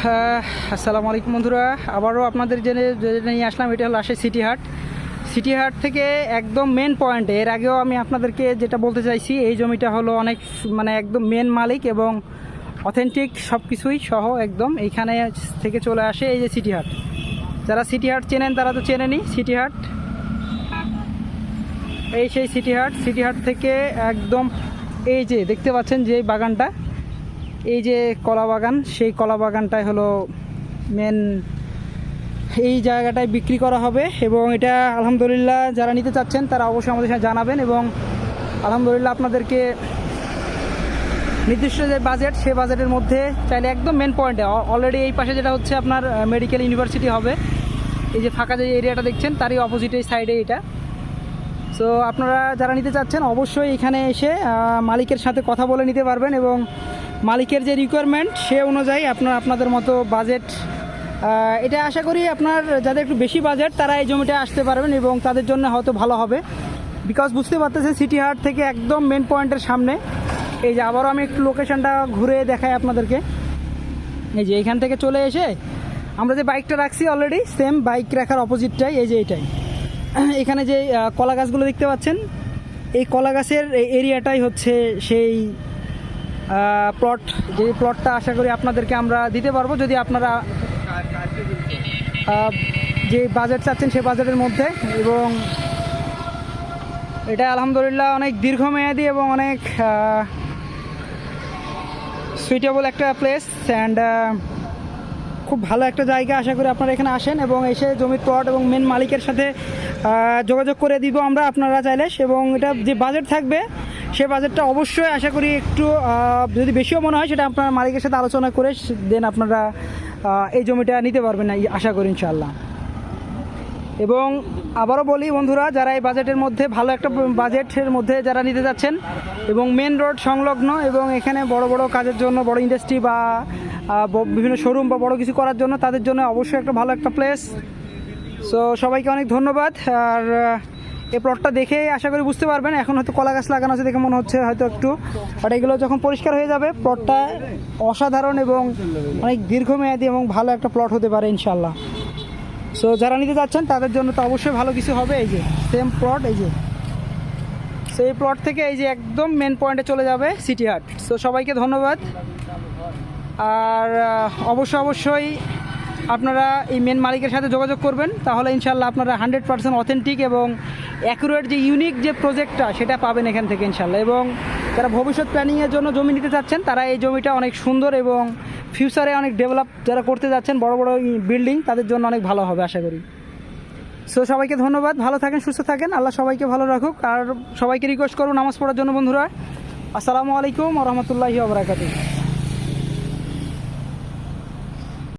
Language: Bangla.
আহ, আসসালামু আলাইকুম বন্ধুরা। আবারও আপনাদের জেনে নিয়ে আসলাম এটা হলো আসে সিটি হাট সিটি হাট থেকে একদম মেন পয়েন্টে এর আগেও আমি আপনাদেরকে যেটা বলতে চাইছি এই জমিটা হলো অনেক মানে একদম মেন মালিক এবং অথেন্টিক সব কিছুই সহ একদম এইখানে থেকে চলে আসে এই যে সিটি হাট যারা সিটি হাট চেনেন তারা তো চেনেনই সিটি হাট এই সেই সিটি হাট সিটি হাট থেকে একদম এই যে দেখতে পাচ্ছেন যে বাগানটা। এই যে কলা বাগান, সেই কলা বাগানটাই হলো মেন এই জায়গাটায় বিক্রি করা হবে এবং এটা আলহামদুলিল্লাহ যারা নিতে চাচ্ছেন তারা অবশ্যই আমাদের সাথে জানাবেন এবং আলহামদুলিল্লাহ আপনাদেরকে নির্দিষ্ট যে বাজেট সেই বাজেটের মধ্যে চাইলে একদম মেন পয়েন্টে অলরেডি এই পাশে যেটা হচ্ছে আপনার মেডিকেল ইউনিভার্সিটি হবে। এই যে ফাঁকা যে এরিয়াটা দেখছেন, তারই অপোজিটে সাইডে এটা। সো আপনারা যারা নিতে চাচ্ছেন, অবশ্যই এখানে এসে মালিকের সাথে কথা বলে নিতে পারবেন এবং মালিকের যে রিকোয়ারমেন্ট সে অনুযায়ী আপনার, আপনাদের মতো বাজেট এটা আশা করি আপনার যাদের একটু বেশি বাজেট তারা এই জমিটা আসতে পারবেন এবং তাদের জন্য হয়তো ভালো হবে। বিকজ বুঝতে পারতেছেন সিটি হাট থেকে একদম মেন পয়েন্টের সামনে। এই যে আবারও আমি একটু লোকেশানটা ঘুরে দেখাই আপনাদেরকে। এই যে এখান থেকে চলে এসে আমরা যে বাইকটা রাখছি অলরেডি সেম বাইক রাখার অপোজিটটাই এই যে এইটাই এখানে যে কলা গাছগুলো দেখতে পাচ্ছেন, এই কলা গাছের এরিয়াটাই হচ্ছে সেই প্লট যে প্লটটা আশা করি আপনাদেরকে আমরা দিতে পারব, যদি আপনারা যে বাজেট চাচ্ছেন সেই বাজেটের মধ্যে। এবং এটা আলহামদুলিল্লাহ অনেক দীর্ঘমেয়াদী এবং অনেক সুইটেবল একটা প্লেস অ্যান্ড খুব ভালো একটা জায়গা আশা করি আপনারা এখানে আসেন এবং এসে জমির প্লট এবং মেন মালিকের সাথে যোগাযোগ করে দিব আমরা আপনারা চাইলে। এবং এটা যে বাজেট থাকবে সে বাজেটটা অবশ্যই আশা করি একটু যদি বেশিও মনে হয় সেটা আপনার মালিকের সাথে আলোচনা করে দেন আপনারা এই জমিটা নিতে পারবেন না আশা করি ইনশাল্লাহ এবং আবারও বলি বন্ধুরা, যারা এই বাজেটের মধ্যে, ভালো একটা বাজেটের মধ্যে যারা নিতে যাচ্ছেন, এবং মেন রোড সংলগ্ন এবং এখানে বড় বড় কাজের জন্য, বড় ইন্ডাস্ট্রি বা বিভিন্ন শোরুম বা বড় কিছু করার জন্য তাদের জন্য অবশ্যই একটা ভালো একটা প্লেস। সো সবাইকে অনেক ধন্যবাদ, আর এই প্লটটা দেখে আশা করি বুঝতে পারবেন। এখন হয়তো কলা গাছ লাগানো আছে দেখে মনে হচ্ছে হয়তো একটু। বাট এগুলো যখন পরিষ্কার হয়ে যাবে প্লটটা অসাধারণ এবং অনেক দীর্ঘমেয়াদী এবং ভালো একটা প্লট হতে পারে ইনশাল্লাহ সো যারা নিতে যাচ্ছেন তাদের জন্য তো অবশ্যই ভালো কিছু হবে। এই যে সেম প্লট এই যে। সো এই প্লট থেকে এই যে একদম মেন পয়েন্টে চলে যাবে সিটি হাট সো সবাইকে ধন্যবাদ। আর আহ, অবশ্যই অবশ্যই আপনারা এই মেন মালিকের সাথে যোগাযোগ করবেন। তাহলে ইনশাল্লাহ আপনারা হান্ড্রেড পার্সেন্ট অথেন্টিক এবং অ্যাকুরেট যে ইউনিক যে প্রজেক্টটা সেটা পাবেন এখান থেকে ইনশাল্লাহ এবং যারা ভবিষ্যৎ প্ল্যানিংয়ের জন্য জমি নিতে চাচ্ছেন, তারা এই জমিটা অনেক সুন্দর এবং ফিউচারে অনেক ডেভেলপ যারা করতে যাচ্ছেন, বড় বড় বিল্ডিং তাদের জন্য অনেক ভালো হবে, আশা করি। সো সবাইকে ধন্যবাদ, ভালো থাকেন, সুস্থ থাকেন, আল্লাহ সবাইকে ভালো রাখুক। আর সবাইকে রিকোয়েস্ট করুন নামাজ পড়ার জন্য, বন্ধুরা। আসসালামু আলাইকুম রহমতুল্লাহি আবরাকাতু